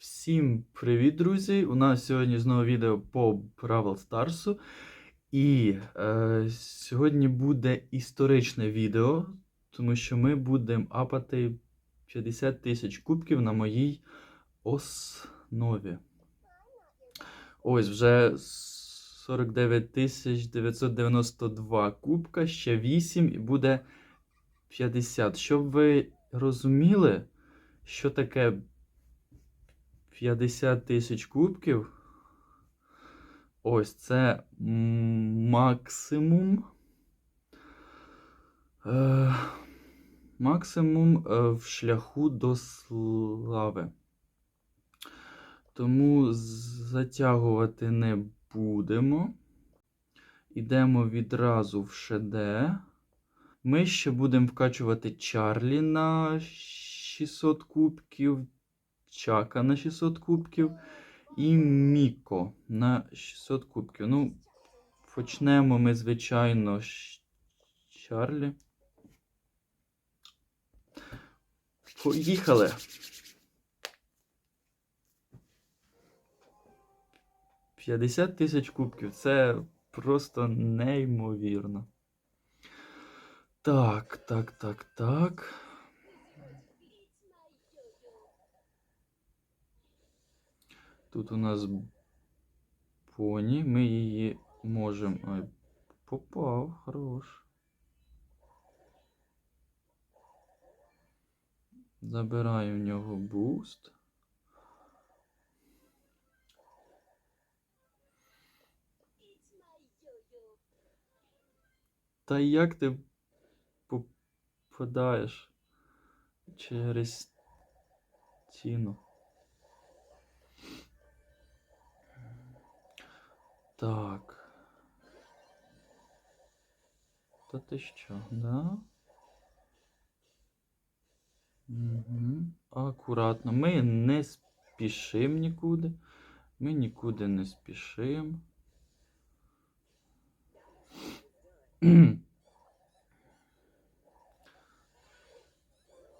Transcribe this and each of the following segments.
Всім привіт, друзі! У нас сьогодні знову відео по Бравл Старсу. І е, сьогодні буде історичне відео, тому що ми будемо апати 50 тисяч кубків на моїй основі. Ось вже 49 тисяч 992 кубка, ще 8 і буде 50. Щоб ви розуміли, що таке 50 тисяч кубків. Ось це максимум. Е, максимум е, в шляху до слави. Тому затягувати не будемо. Йдемо відразу в ШД. Ми ще будемо вкачувати Чарлі на 600 кубків. Чака на 600 кубків і Міко на 600 кубків. Ну, почнемо ми, звичайно, з Чарлі. Поїхали. П'ятдесят тисяч кубків. Це просто неймовірно. Так, так, так, так. Тут у нас поні, ми її можемо. Ой, попав, хорош. Забираю в нього буст. Та як ти попадаєш через стіну? Так. Та ти що, да? Угу. Акуратно. Ми не спішимо нікуди. Ми нікуди не спішимо.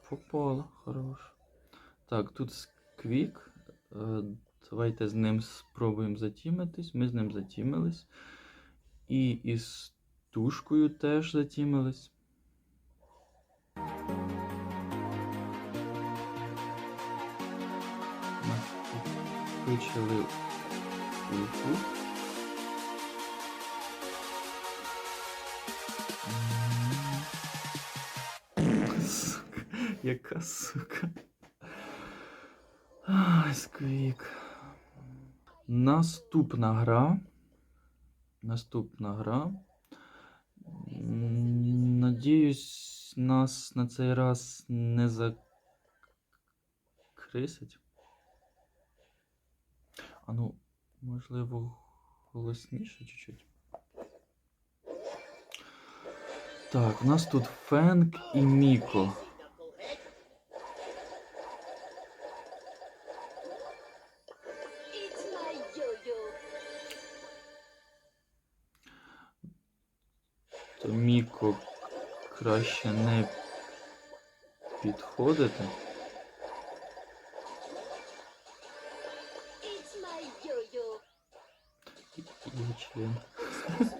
Попало, хорош. Так, тут сквік. Давайте з ним спробуємо затімитись. Ми з ним затімились. І із тушкою теж затімились. Накопичили ульку. Сука, яка сука. Ай, сквік. Наступна гра. Наступна гра. Надіюсь, нас на цей раз не закрисять. А ну, можливо, голосніше чуть-чуть. Так, у нас тут Фенк і Міко. То Міко краще не підходити. Є член.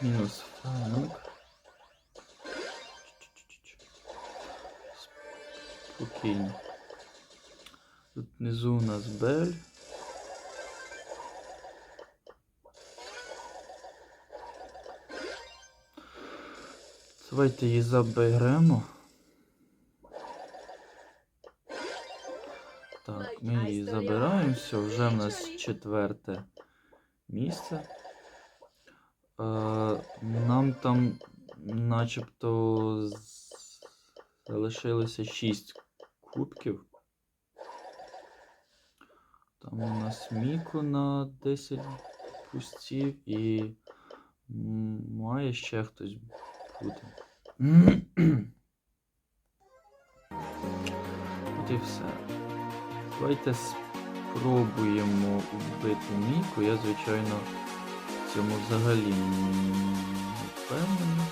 Мінус Фенк. Спокійно. Тут внизу у нас Бель. Давайте її заберемо. Так, ми її забираємо. Все, вже в нас четверте місце. Е, нам там начебто залишилося 6 кубків. Там у нас Міко на 10 пустів і має ще хтось бути. От і все. Давайте спробуємо вбити Міку. Я, звичайно, в цьому взагалі не впевнений.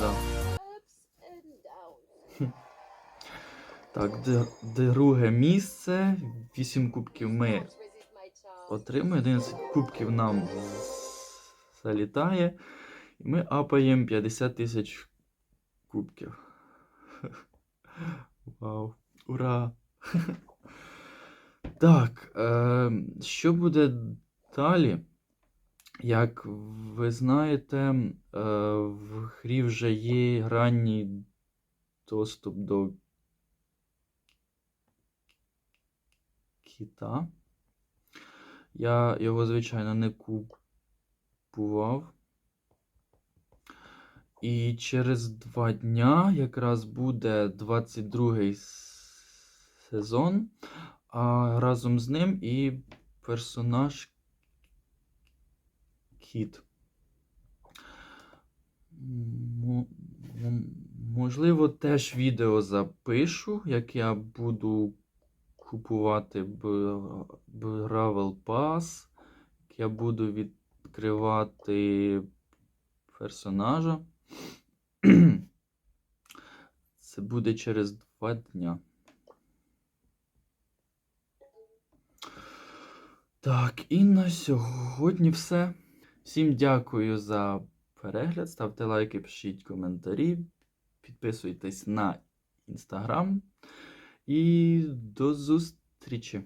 Ну. Так, друге місце. 8 кубків ми Отримуємо. 11 кубків нам залітає. І ми апаємо 50 тисяч кубків. Вау! Ура! Так, е, що буде далі? Як ви знаєте, е, в грі вже є ранній доступ до кіта. Я його, звичайно, не купував. І через два дня якраз буде 22-й сезон, а разом з ним і персонаж Кіт. М- Можливо, теж відео запишу, як я буду купувати Бравл Pass, я буду відкривати персонажа. Це буде через два дня. Так, і на сьогодні все. Всім дякую за перегляд. Ставте лайки, пишіть коментарі, підписуйтесь на інстаграм. І до зустрічі!